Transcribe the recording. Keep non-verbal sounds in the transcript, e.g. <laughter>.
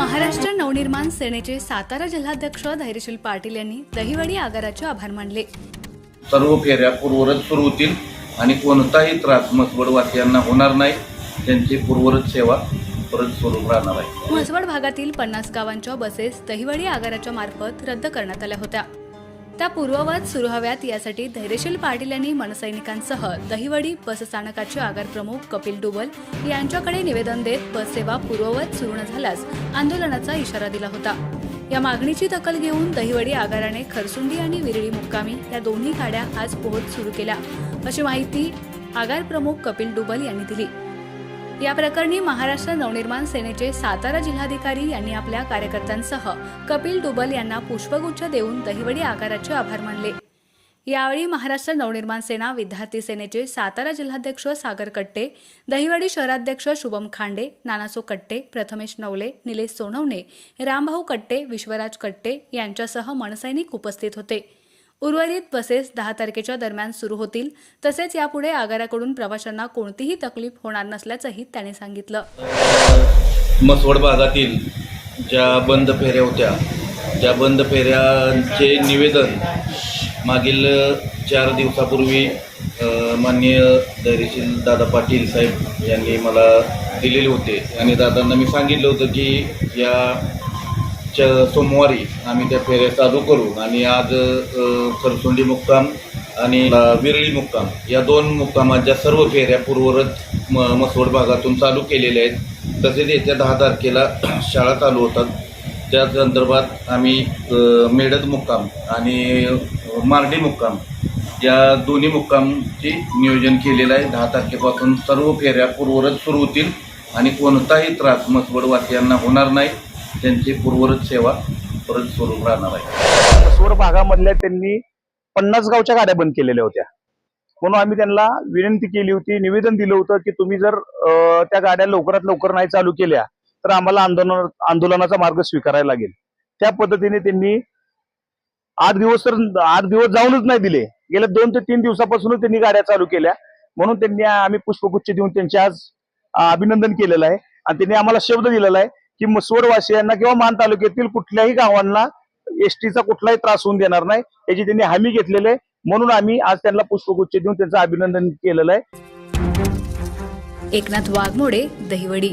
नवनिर्माण सेनेचे सातारा जिल्हाध्यक्ष धैर्यशील पाटील यांनी दहिवडी आगाराचे आभार मानले. सर्व फेऱ्या पूर्वरत सुरू होतील आणि कोणताही त्रास मसवडवासियांना होणार नाही. त्यांची पूर्वरत सेवा परत सुरू राहणार आहे. म्हसवड भागातील पन्नास गावांच्या बसेस दहिवडी आगाराच्या मार्फत रद्द करण्यात आल्या होत्या. त्या पूर्ववत सुरू हव्यात यासाठी धैर्यशील पाटील यांनी मनसैनिकांसह दहिवडी बसस्थानकाचे आगार प्रमुख कपिल डुबल यांच्याकडे निवेदन देत बससेवा पूर्ववत सुरू न झाल्यास आंदोलनाचा इशारा दिला होता. या मागणीची दखल घेऊन दहिवडी आगाराने खरसुंडी आणि विरळी मुक्कामी या दोन्ही गाड्या आज पोहोच सुरू केल्या. अशी माहिती आगार प्रमुख कपिल डुबल यांनी दिली. या प्रकरणी महाराष्ट्र नवनिर्माण सेनेचे सातारा जिल्हाधिकारी यांनी आपल्या कार्यकर्त्यांसह कपिल डुबल यांना पुष्पगुच्छ देऊन दहिवडी आकाराचे आभार मानले. यावेळी महाराष्ट्र नवनिर्माण सेना विद्यार्थी सेनेचे सातारा जिल्हाध्यक्ष सागर कट्टे दहिवडी शहराध्यक्ष शुभम खांडे नानासो कट्टे प्रथमेश नवले निलेश सोनवणे रामभाऊ कट्टे विश्वराज कट्टे यांच्यासह मनसैनिक उपस्थित होते. उर्वरित बसेस दहा तारखेच्या दरम्यान सुरू होतील. तसेच यापुढे आगाराकडून प्रवाशांना कोणतीही तकलीफ होणार नसल्याचंही त्याने सांगितलं. मसवड भागातील ज्या बंद फेऱ्या होत्या त्या बंद फेऱ्यांचे निवेदन मागील चार दिवसापूर्वी माननीय धैर्यशील दादा पाटील साहेब यांनी मला दिलेले होते. आणि दादांना मी सांगितलं होतं की या च सोमवारी आम्ही त्या फेऱ्या चालू करू आणि आज सरसुंडी मुक्काम आणि विरळी मुक्काम या दोन मुक्कामाच्या सर्व फेऱ्या पूर्वरत म मसवड भागातून चालू केलेल्या आहेत. तसेच येत्या दहा तारखेला <clears throat> शाळा चालू होतात. त्या संदर्भात आम्ही मेडद मुक्काम आणि अ, मार्डी मुक्काम या दोन्ही मुक्कामची नियोजन केलेलं आहे. दहा तारखेपासून सर्व फेऱ्या पूर्वरत सुरू होतील आणि कोणताही त्रास मसवडवासियांना होणार नाही. त्यांची पूर्वरत सेवा परत सुरू राहणार आहे. सोर भागामधल्या त्यांनी पन्नास गावच्या गाड्या बंद केलेल्या होत्या. म्हणून आम्ही त्यांना विनंती केली होती निवेदन दिलं होतं की तुम्ही जर त्या गाड्या लवकरात लवकर नाही चालू केल्या तर आम्हाला आंदोलन आंदोलनाचा मार्ग स्वीकारायला लागेल. त्या पद्धतीने त्यांनी आठ दिवस तर आठ दिवस जाऊनच नाही दिले. गेल्या दोन ते तीन दिवसापासूनच त्यांनी गाड्या चालू केल्या. म्हणून त्यांनी आम्ही पुष्पगुच्छ देऊन त्यांचे आज अभिनंदन केलेलं आहे. आणि त्यांनी आम्हाला शब्द दिलेला आहे की सोडवासियांना किंवा मान तालुक्यातील कुठल्याही गावांना एसटीचा कुठलाही त्रास होऊन देणार नाही. याची त्यांनी हमी घेतलेली आहे. म्हणून आम्ही आज त्यांना पुष्पगुच्छ देऊन त्यांचं अभिनंदन केलेलं आहे. एकनाथ वाघमोडे दहिवडी.